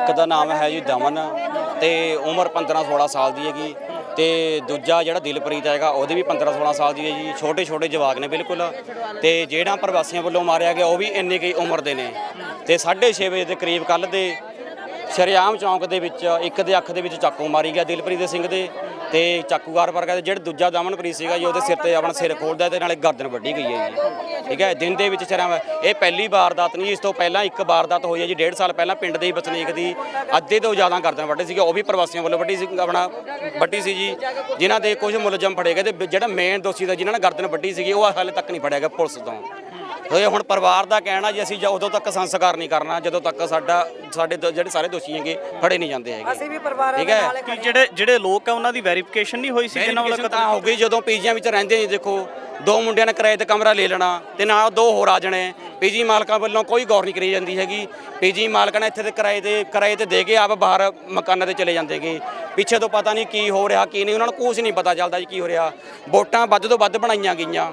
ਇੱਕ ਦਾ ਨਾਮ ਹੈ ਜੀ ਦਮਨ ਤੇ ਉਮਰ 15 16 ਸਾਲ ਦੀ ਹੈਗੀ ਤੇ ਦੂਜਾ ਜਿਹੜਾ ਦਿਲਪ੍ਰੀਤ ਹੈਗਾ, ਉਹਦੀ ਵੀ 15 16 ਸਾਲ ਦੀ ਹੈ ਜੀ। ਛੋਟੇ ਛੋਟੇ ਜਵਾਕ ਨੇ ਬਿਲਕੁਲ। ਤੇ ਜਿਹੜਾ ਪ੍ਰਵਾਸੀਆਂ ਵੱਲੋਂ ਮਾਰਿਆ ਗਿਆ, ਉਹ ਵੀ ਇੰਨੀ ਕੀ ਉਮਰ ਦੇ ਨੇ। ਤੇ 6:30 ਵਜੇ ਦੇ ਕਰੀਬ ਕੱਲ ਦੇ ਸ਼ਰਿਆਮ ਚੌਂਕ ਦੇ ਵਿੱਚ, ਇੱਕ ਦੇ ਅੱਖ ਦੇ ਵਿੱਚ ਚਾਕੂ ਮਾਰੀ ਗਿਆ ਦਿਲਪ੍ਰੀਤ ਸਿੰਘ ਦੇ। ਤੇ ਚਾਕੂਗਾਰ ਵਰਗਾ ਤੇ ਜਿਹੜਾ ਦੂਜਾ ਦਮਨਪ੍ਰੀਤ ਸੀਗਾ ਜੀ, ਉਹਦੇ ਸਿਰ ਤੇ ਆਪਣਾ ਸਿਰ ਖੋਲਦਾ ਤੇ ਨਾਲੇ ਗਰਦਨ ਵੱਢੀ ਗਈ ਹੈ ਜੀ। ਠੀਕ ਹੈ, ਦਿਨ ਦੇ ਵਿੱਚ ਸ਼ਰਿਆਮ ਇਹ ਪਹਿਲੀ ਵਾਰਦਾਤ ਨਹੀਂ, ਇਸ ਤੋਂ ਪਹਿਲਾਂ ਇੱਕ ਵਾਰਦਾਤ ਹੋਈ ਹੈ ਜੀ, ਡੇਢ ਸਾਲ ਪਹਿਲਾਂ ਪਿੰਡ ਦੇ ਹੀ ਵਸਨੀਕ ਦੀ ਅੱਧੇ ਤੋਂ ਜ਼ਿਆਦਾ ਗਰਦਨ ਵੱਢੀ ਸੀਗੀ, ਉਹ ਵੀ ਪ੍ਰਵਾਸੀਆਂ ਵੱਲੋਂ ਵੱਢੀ ਸੀ, ਆਪਣਾ ਵੱਢੀ ਸੀ ਜੀ, ਜਿਨ੍ਹਾਂ ਦੇ ਕੁਝ ਮੁਲਜ਼ਮ ਫੜੇ ਗਏ ਤੇ ਜਿਹੜਾ ਮੇਨ ਦੋਸ਼ੀ ਦਾ ਜਿਨ੍ਹਾਂ ਨੇ ਗਰਦਨ ਵੱਢੀ ਸੀਗੀ, ਉਹ ਹਾਲੇ ਤੱਕ ਨਹੀਂ ਫੜਿਆ ਗਿਆ ਪੁਲਿਸ ਤੋਂ। ਇਹ ਹੁਣ ਪਰਿਵਾਰ ਦਾ ਕਹਿਣਾ ਜੀ ਅਸੀਂ ਜ- ਉਦੋਂ ਤੱਕ ਸੰਸਕਾਰ ਨਹੀਂ ਕਰਨਾ ਜਦੋਂ ਤੱਕ ਸਾਡਾ ਸਾਡੇ ਦ- ਜਿਹੜੇ ਸਾਰੇ ਦੋਸ਼ੀ ਹੈਗੇ ਫੜੇ ਨਹੀਂ ਜਾਂਦੇ ਹੈਗੇ। ਅਸੀਂ ਵੀ ਪਰਿਵਾਰਾਂ ਠੀਕ ਦੇ ਹੈ। ਨਾਲ ਕਿ ਜਿਹੜੇ ਜਿਹੜੇ ਲੋਕ ਆ ਉਹਨਾਂ ਦੀ ਵੈਰੀਫਿਕੇਸ਼ਨ ਨਹੀਂ ਹੋਈ ਸੀ ਜਿਨ੍ਹਾਂ ਵੱਲੋਂ ਵੈਰੀਫਿਕੇਸ਼ਨ ਤਾਂ ਹੋ ਗਈ ਜਦੋਂ ਪੀਜੀਆਂ ਵਿੱਚ ਰਹਿੰਦੇ ਜੀ ਦੇਖੋ ਦੋ ਮੁੰਡਿਆਂ ਨੇ ਕਿਰਾਏ ਤੇ ਕਮਰਾ ਲੈ ਲੈਣਾ ਤੇ ਨਾਲ ਦੋ ਹੋਰ ਆ ਜਾਣੇ। ਪੀਜੀ ਮਾਲਕਾਂ ਵੱਲੋਂ ਕੋਈ ਗੌਰ ਨਹੀਂ ਕਰੀ ਜਾਂਦੀ ਹੈਗੀ। ਪੀਜੀ ਮਾਲਕਾਂ ਨੇ ਇੱਥੇ ਤੇ ਕਿਰਾਏ ਤੇ ਕਿਰਾਏ ਤੇ ਦੇ ਕੇ ਆਪ ਬਾਹਰ ਮਕਾਨਾਂ ਤੇ ਚਲੇ ਜਾਂਦੇਗੇ ਪਿੱਛੇ ਤੋਂ ਪਤਾ ਨਹੀਂ ਕੀ ਹੋ ਰਿਹਾ ਕੀ ਨਹੀਂ ਉਹਨਾਂ ਨੂੰ ਕੁਝ ਨਹੀਂ ਪਤਾ ਚੱਲਦਾ ਜੀ ਕੀ ਹੋ ਰਿਹਾ। ਵੋਟਾਂ ਵੱਧ ਤੋਂ ਵੱਧ ਬਣਾਈਆਂ ਗਈਆਂ।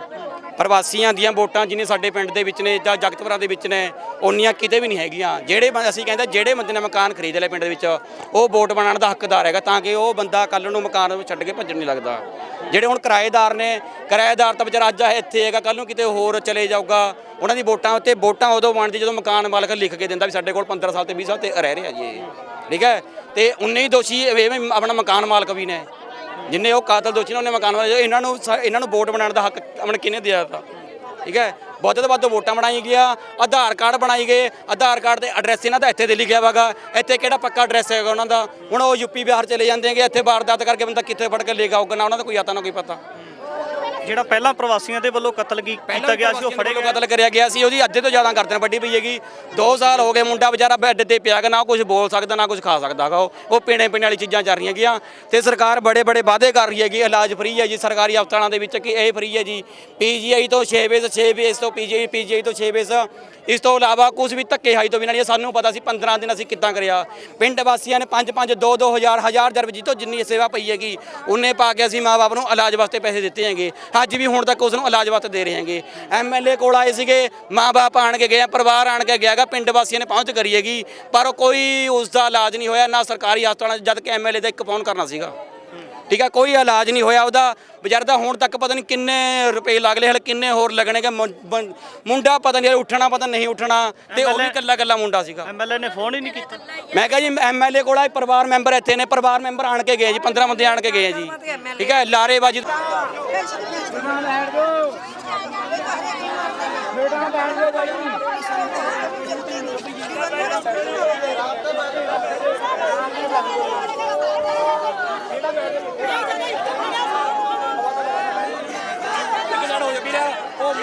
ਪ੍ਰਵਾਸੀਆਂ ਦੀਆਂ ਵੋਟਾਂ ਜਿਨੇ ਸਾਡੇ ਪਿੰਡ ਦੇ ਵਿੱਚ ਨੇ ਜਾਂ ਜਗਤਪੁਰਾ ਦੇ ਵਿੱਚ ਨੇ ਉਨੀਆਂ ਕਿਤੇ ਵੀ ਨਹੀਂ ਹੈਗੀਆਂ। ਜਿਹੜੇ ਬੰ- ਅਸੀਂ ਕਹਿੰਦੇ ਜਿਹੜੇ ਬੰਦੇ ਨੇ ਮਕਾਨ ਖਰੀਦ ਲਿਆ ਪਿੰਡ ਦੇ ਵਿੱਚ, ਉਹ ਵੋਟ ਬਣਾਉਣ ਦਾ ਹੱਕਦਾਰ ਹੈਗਾ ਤਾਂ ਕਿ ਉਹ ਬੰਦਾ ਕੱਲ ਨੂੰ ਮਕਾਨ ਛੱਡ ਕੇ ਭੱਜਣ ਨਹੀਂ ਲੱਗਦਾ। ਜਿਹੜੇ ਹੁਣ ਕਿਰਾਏਦਾਰ ਨੇ, ਕਿਰਾਏਦਾਰ ਤਾਂ ਵਿਚਾਰਾ ਅੱਜ ਇੱਥੇ ਹੈਗਾ ਕੱਲ ਨੂੰ ਕਿਤੇ ਹੋਰ ਚਲੇ ਜਾਊਗਾ। ਉਹਨਾਂ ਦੀ ਵੋਟਾਂ ਉੱਤੇ, ਵੋਟਾਂ ਉਦੋਂ ਬਣਦੀ ਜਦੋਂ ਮਕਾਨ ਮਾਲਕ ਲਿਖ ਕੇ ਦਿੰਦਾ ਵੀ ਸਾਡੇ ਕੋਲ 15 ਸਾਲ ਤੇ 20 ਸਾਲ ਤੇ ਰਹਿ ਰਿਹਾ ਜੀ। ਇਹ ਠੀਕ ਹੈ? ਤੇ ਉਨੇ ਹੀ ਦੋਸ਼ੀ, ਐਵੇਂ ਆਪਣਾ ਮਕਾਨ ਮਾਲਕ ਵੀ ਨੇ। ਜਿੰਨੇ ਉਹ ਕਾਤਲ ਦੋਸ਼ੀ ਨੇ ਉਹਨੇ ਮਕਾਨ ਵਾਲੇ ਇਹਨਾਂ ਨੂੰ ਸ- ਇਹਨਾਂ ਨੂੰ ਵੋਟ ਬਣਾਉਣ ਦਾ ਹੱਕ ਆਪਣੇ ਕਿਹਨੇ ਦਿਆ ਦਿੱਤਾ ਠੀਕ ਹੈ? ਵੱਧ ਤੋਂ ਵੱਧ ਵੋਟਾਂ ਬਣਾਈ ਗਿਆ। ਆਧਾਰ ਕਾਰਡ ਬਣਾਈ ਗਏ। ਆਧਾਰ ਕਾਰਡ ਦੇ ਐਡਰੈਸ ਇਹਨਾਂ ਦਾ ਇੱਥੇ ਦੇ ਲਿਖਿਆ ਵਾਗਾ ਇੱਥੇ ਕਿਹੜਾ ਪੱਕਾ ਐਡਰੈਸ ਹੈਗਾ ਉਹਨਾਂ ਦਾ? ਹੁਣ ਉਹ ਯੂਪੀ ਬਿਹਾਰ ਚਲੇ ਜਾਂਦੇ ਹੈਗੇ। ਇੱਥੇ ਵਾਰਦਾਤ ਕਰਕੇ ਬੰਦਾ ਕਿੱਥੇ ਫੜ ਕੇ ਲੈ ਕੇ ਆਊਗਾ ਨਾ? ਉਹਨਾਂ ਦਾ ਕੋਈ ਆਤਾ ਨਾ ਕੋਈ ਪਤਾ। ਜਿਹੜਾ ਪਹਿਲਾਂ ਪ੍ਰਵਾਸੀਆਂ ਦੇ ਵੱਲੋਂ ਕਤਲ ਕੀ- ਕੀਤਾ ਗਿਆ ਸੀ ਉਹ ਫੜੇ ਗਏ ਕਤਲ ਕਰਿਆ ਗਿਆ ਸੀ ਉਹਦੀ ਅੱਧੇ ਤੋਂ ਜ਼ਿਆਦਾ ਗਰਦਨ ਵੱਡੀ ਪਈ ਹੈਗੀ। 2 ਸਾਲ ਹੋ ਗਏ ਮੁੰਡਾ ਵਿਚਾਰਾ ਬੈੱਡ ਤੇ ਪਿਆ ਗਾ ਨਾ ਕੁਝ ਬੋਲ ਸਕਦਾ ਨਾ ਕੁਝ ਖਾ ਸਕਦਾ ਗਾ ਉਹ। ਉਹ ਪੀਣੇ ਪੀਣੇ ਵਾਲੀ ਚੀਜ਼ਾਂ ਚੱਲ ਰਹੀਆਂ ਹੈਗੀਆਂ। ਤੇ ਸਰਕਾਰ ਬੜੇ ਬੜੇ ਵਾਅਦੇ ਕਰ ਰਹੀ ਹੈਗੀ ਇਲਾਜ ਫ੍ਰੀ ਹੈ ਜੀ ਸਰਕਾਰੀ ਹਸਪਤਾਲਾਂ ਦੇ ਵਿੱਚ ਕਿ ਇਹ ਫ੍ਰੀ ਹੈ ਜੀ। ਪੀਜੀਆਈ ਤੋਂ 6 ਵੇਸ 6 ਵੇਸ ਤੋਂ ਪੀਜੀਆਈ ਪੀਜੀਆਈ ਤੋਂ 6 ਵੇਸ ਇਸ ਤੋਂ ਇਲਾਵਾ ਕੁਝ ਵੀ ਧੱਕੇ ਹਾਈ ਤੋਂ ਬਿਨਾਂ ਨਹੀਂ ਹੈ। ਸਾਨੂੰ ਪਤਾ ਸੀ 15 ਦਿਨ ਅਸੀਂ ਕਿੱਦਾਂ ਕਰਿਆ। ਪਿੰਡ ਵਾਸੀਆਂ ਨੇ 5 5 2 2 ਹਜ਼ਾਰ ਹਜ਼ਾਰ ਜਰ ਜੀ ਤੋਂ ਜਿੰਨੀ ਸੇਵਾ ਪਈ ਹੈਗੀ ਉਹਨੇ ਪਾ ਕੇ ਅਸੀਂ ਮਾਪੇ ਨੂੰ ਇਲਾਜ ਵਾਸਤੇ ਪੈਸੇ ਦਿੱਤੇ ਹੈਗੇ। ਅੱਜ ਵੀ ਹੁਣ ਤੱਕ ਉਸ ਨੂੰ ਇਲਾਜ ਵਾਸਤੇ ਦੇ ਰਹੇ ਹੈਗੇ। ਐਮਐਲਏ ਕੋਲ ਆਏ ਸੀਗੇ ਮਾਂ ਬਾਪ ਆਣ ਕੇ ਗਏ ਆ, ਪਰਿਵਾਰ ਆਣ ਕੇ ਗਿਆਗਾ ਪਿੰਡ ਵਾਸੀਆਂ ਨੇ ਪਹੁੰਚ ਕਰੀ ਹੈਗੀ। ਪਰ ਕੋਈ ਉਸ ਦਾ ਇਲਾਜ ਨਹੀਂ ਹੋਇਆ ਨਾ ਸਰਕਾਰੀ ਹਸਪਤਾਲਾਂ 'ਚ ਜਦ ਕਿ ਐਮਐਲਏ ਦਾ ਇੱਕ ਫੋਨ ਕਰਨਾ ਸੀਗਾ। ਠੀਕ ਹੈ ਕੋਈ ਇਲਾਜ ਨਹੀਂ ਹੋਇਆ ਉਹਦਾ। ਵਿਚਾਰ ਦਾ ਹੁਣ ਤੱਕ ਪਤਾ ਨਹੀਂ ਕਿੰਨੇ ਰੁਪਏ ਲੱਗ ਲਏ ਹਲੇ ਕਿੰਨੇ ਹੋਰ ਲੱਗਣਗੇ ਮੁੰਡਾ ਪਤਾ ਨਹੀਂ ਉੱਠਣਾ ਪਤਾ ਨਹੀਂ ਉੱਠਣਾ। ਤੇ ਉਹ ਵੀ ਕੱਲਾ ਕੱਲਾ ਮੁੰਡਾ ਸੀਗਾ। ਐਮਐਲਏ ਨੇ ਫੋਨ ਹੀ ਨਹੀਂ ਕੀਤਾ। ਮੈਂ ਕਿਹਾ ਜੀ ਐਮਐਲਏ ਕੋਲ ਆਏ ਪਰਿਵਾਰ ਮੈਂਬਰ ਇੱਥੇ ਨੇ ਪਰਿਵਾਰ ਮੈਂਬਰ ਆਣ ਕੇ ਗਏ ਜੀ 15 ਬੰਦੇ ਆਣ ਕੇ ਗਏ ਆ ਜੀ। ਠੀਕ ਹੈ ਲਾਰੇਬਾਜੀ Mira, oh,